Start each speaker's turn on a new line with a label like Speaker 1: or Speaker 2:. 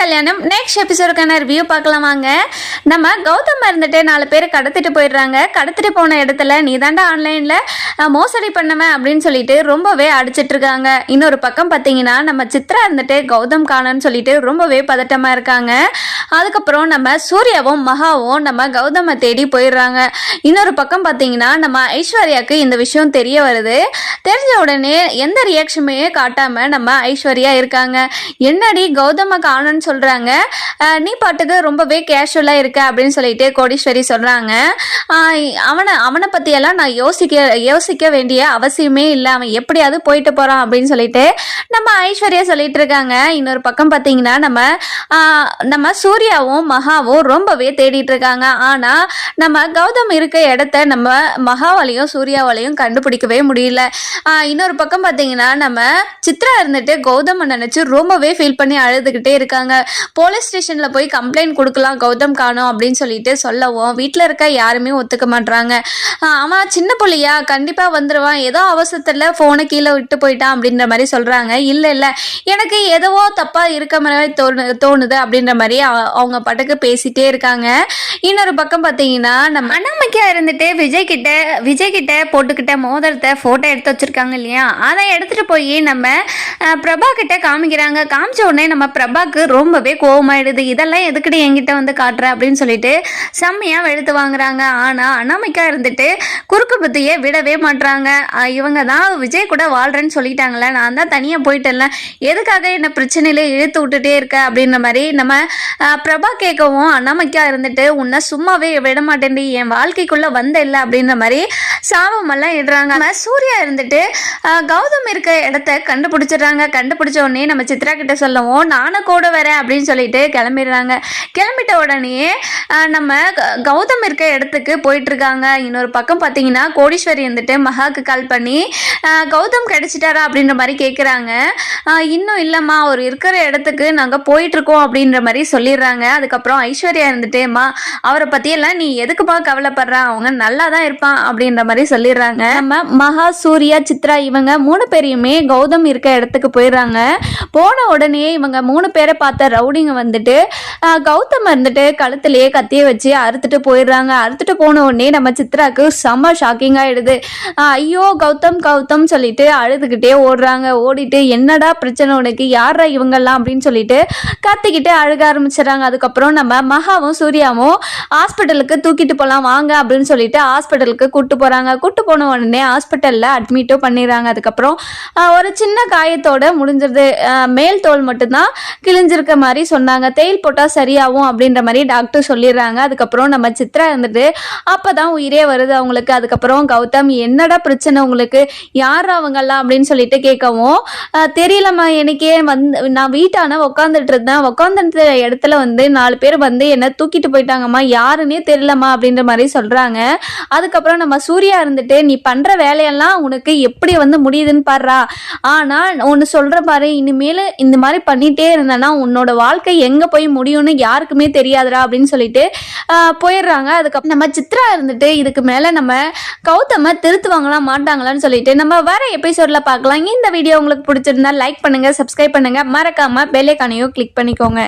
Speaker 1: கல்யாணம். Next எபிசோடுக்கான review பார்க்கலாம் வாங்க. நம்ம கௌதம் இருந்துட்டு நாலு பேர் கடத்திட்டு போயிடுறாங்க. கடத்திட்டு போன இடத்துல நீ தாண்டா ஆன்லைனில் மோசடி பண்ணவன் அப்படின்னு சொல்லிட்டு ரொம்பவே அடிச்சிட்டு இருக்காங்க. இன்னொரு பக்கம் பார்த்தீங்கன்னா நம்ம சித்ரா இருந்துட்டு கௌதம் காணன்னு சொல்லிட்டு ரொம்பவே பதட்டமாக இருக்காங்க. அதுக்கப்புறம் நம்ம சூர்யாவும் மகாவும் நம்ம கௌதமை தேடி போயிடுறாங்க. இன்னொரு பக்கம் பார்த்தீங்கன்னா நம்ம ஐஸ்வர்யாவுக்கு இந்த விஷயம் தெரிய வருது. தெரிஞ்ச உடனே எந்த ரியாக்ஷனுமே காட்டாமல் நம்ம ஐஸ்வர்யா இருக்காங்க. என்னடி கௌதமை காணன்னு சொல்றாங்க. நீ பாட்டுக்கு ரொம்பவே கேஷுவலா இருக்க அப்படின்னு சொல்லிட்டு கோடீஸ்வரி சொல்றாங்க. அவனை அவனை பத்தியெல்லாம் நான் யோசிக்க யோசிக்க வேண்டிய அவசியமே இல்லை. அவன் எப்படியாவது போயிட்டு போறான் அப்படின்னு சொல்லிட்டு நம்ம ஐஸ்வர்யா சொல்லிட்டு இருக்காங்க. இன்னொரு பக்கம் பார்த்தீங்கன்னா நம்ம நம்ம சூர்யாவும் மகாவும் ரொம்பவே தேடிட்டு இருக்காங்க. ஆனா நம்ம கௌதம் இருக்க இடத்த நம்ம மகாவாலையும் சூர்யாவாலையும் கண்டுபிடிக்கவே முடியல. இன்னொரு பக்கம் பார்த்தீங்கன்னா நம்ம சித்ரா இருந்துட்டு கௌதம் நினைச்சு ரொம்பவே ஃபீல் பண்ணி அழுதுகிட்டே இருக்காங்க. போலீஸ் ஸ்டேஷன்ல போய் கம்ப்ளைண்ட் கொடுக்கலாம் கௌதம் காணும் அப்படின்னு சொல்லிட்டு சொல்லவும் வீட்டில் இருக்க யாருமே ஒத்துக்க மாட்றாங்க. அவன் சின்ன பிள்ளையா கண்டிப்பா வந்துருவான் ஏதோ அவசரத்துல போனை கீழே விட்டு போயிட்டான் அப்படின்ற மாதிரி சொல்றாங்க. இல்ல இல்ல. எனக்கு எதுவோ தப்பா இருக்க மாதிரி தோணு தோணுது அப்படின்ற மாதிரி அவங்க பாட்டுக்கு பேசிட்டே இருக்காங்க. இன்னொரு பக்கம் பார்த்தீங்கன்னா நம்ம அனாமிக்கா இருந்துட்டு விஜய் கிட்ட விஜய் கிட்ட போட்டுக்கிட்ட மோதிரத்தை போட்டோ எடுத்து வச்சிருக்காங்க இல்லையா? அதை எடுத்துட்டு போய் நம்ம பிரபா கிட்ட காமிக்கிறாங்க. காமிச்ச உடனே நம்ம பிரபாக்கு ரொம்பவே கோவமாயிடுது. இதெல்லாம் எதுக்கிட்ட என்கிட்ட வந்து காட்டுற அப்படின்னு சொல்லிட்டு செம்மையா வெளுத்து வாங்குறாங்க. ஆனா அனாமிக்கா இருந்துட்டு குறுக்கு புத்தியை விடவே மாட்றாங்க. இவங்க தான் விஜய் கூட வாழ்றேன்னு சொல்லிட்டாங்களே நான் தான் தனியா போயிட்டேன்ல. எதுக்காக என்ன பிரச்சனையில இழுத்து விட்டுட்டே இருக்க அப்படின்ற மாதிரி நம்ம பிரபா கேட்கவும் அனாமிக்கா இருந்துட்டு உன்னை சும்மாவே விட மாட்டேன்டி. என் வாழ்க்கைக்குள்ள வந்த இல்லை அப்படின்ற மாதிரி சாபமெல்லாம் இடுறாங்க. நம்ம சூர்யா இருந்துட்டு கௌதம் இருக்க இடத்த கண்டுபிடிச்சிடுறாங்க. கண்டுபிடிச்ச உடனே நம்ம சித்ரா கிட்ட சொல்லவும் நானும் கூட வரேன் அப்படின்னு சொல்லிட்டு கிளம்பிடுறாங்க. கிளம்பிட்ட உடனே நம்ம க- கௌதம் இருக்க இடத்துக்கு போயிட்டுருக்காங்க. இன்னொரு பக்கம் பார்த்தீங்கன்னா கோடீஸ்வரி வந்துட்டு மகாக்கு கால் பண்ணி கௌதம் கிடச்சிட்டாரா அப்படின்ற மாதிரி கேட்குறாங்க இன்னும் இல்லைம்மா அவர் இருக்கிற இடத்துக்கு நாங்கள் போயிட்டுருக்கோம் அப்படின்ற மாதிரி சொல்லிடுறாங்க. அதுக்கப்புறம் ஐஸ்வர்யா இருந்துட்டேம்மா அவரை பற்றியெல்லாம் நீ எதுக்குப்பா கவலைப்படுற? அவங்க நல்லா தான் இருப்பான் அப்படின்ற மாதிரி சொல்லிடுறாங்க. நம்ம மகா சூர்யா சித்ரா இவங்க மூணு பேரையுமே கௌதம் இருக்க இடத்துக்கு போயிடுறாங்க. போன உடனே இவங்க மூணு பேரை பார்த்து ரவுடிங்க வந்துட்டு கௌதம் இருந்துட்டு கழுத்துலேயே கத்திய வச்சு அறுத்துட்டு போயிடுறாங்க. அறுத்துட்டு போன உடனே நம்ம சித்ராக்கு செம்ம ஷாக்கிங் ஆயிடுது. ஐயோ கௌதம் கௌதம் சொல்லிட்டு அழுதுகிட்டே ஓடுறாங்க. ஓடிட்டு என்னடா பிரச்சனை உனக்கு? யாரா இவங்கெல்லாம்? அப்படின்னு சொல்லிட்டு கத்திக்கிட்டு அழுக ஆரம்பிச்சிடறாங்க. அதுக்கப்புறம் நம்ம மகாவும் சூர்யாவும் ஹாஸ்பிட்டலுக்கு தூக்கிட்டு போகலாம் வாங்க அப்படின்னு சொல்லிட்டு ஹாஸ்பிட்டலுக்கு கூட்டு போகிறாங்க கூட்டு போன உடனே ஹாஸ்பிட்டலில் அட்மிட்டும் பண்ணிடுறாங்க. அதுக்கப்புறம் ஒரு சின்ன காயத்தோட முடிஞ்சிருது. மேல் தோல் மட்டும்தான் கிழிஞ்சிருக்கு. மாதிரி சொன்னாங்க. தேயில் போட்டால் சரியாகும் அப்படின்ற மாதிரி டாக்டர் சொல்லிடுறாங்க. அதுக்கப்புறம் நம்ம சித்ரா இருந்துட்டு அப்போ தான் உயிரே வருது அவங்களுக்கு. அதுக்கப்புறம் கௌதம் என்னடா பிரச்சனை உங்களுக்கு? யார் அவங்கெல்லாம் அப்படின்னு சொல்லிட்டு கேட்கவும் தெரியலம்மா எனக்கே வந்து நான் வீட்டான உட்காந்துட்டு இருந்தேன். உட்காந்துட்டு இடத்துல வந்து நாலு பேர் வந்து என்னை தூக்கிட்டு போயிட்டாங்கம்மா. யாருன்னே தெரியலம்மா அப்படின்ற மாதிரி சொல்கிறாங்க அதுக்கப்புறம் நம்ம சூர்யா இருந்துட்டு நீ பண்ணுற வேலையெல்லாம் உனக்கு எப்படி வந்து முடியுதுன்னு பாடுறா. ஆனால் ஒன்று சொல்கிற பாரு. இனிமேல் இந்த மாதிரி பண்ணிட்டே இருந்தேன்னா உன்னோட வாழ்க்கை எங்கே போய் முடியும்னு யாருக்குமே தெரியாதுடா அப்படின்னு சொல்லிட்டு போயிடுறாங்க. அதுக்கப்புறம் நம்ம சித்ரா இருந்துட்டு இதுக்கு மேலே நம்ம கௌதம திருத்துவாங்களா மாட்டாங்களான்னு சொல்லிட்டு நம்ம வர எபிசோடில் பார்க்கலாம். இந்த வீடியோ உங்களுக்கு பிடிச்சிருந்தா லைக் பண்ணுங்கள் சப்ஸ்கிரைப் பண்ணுங்கள் மறக்காமல் பெல்லைக்கானையும் கிளிக் பண்ணிக்கோங்க.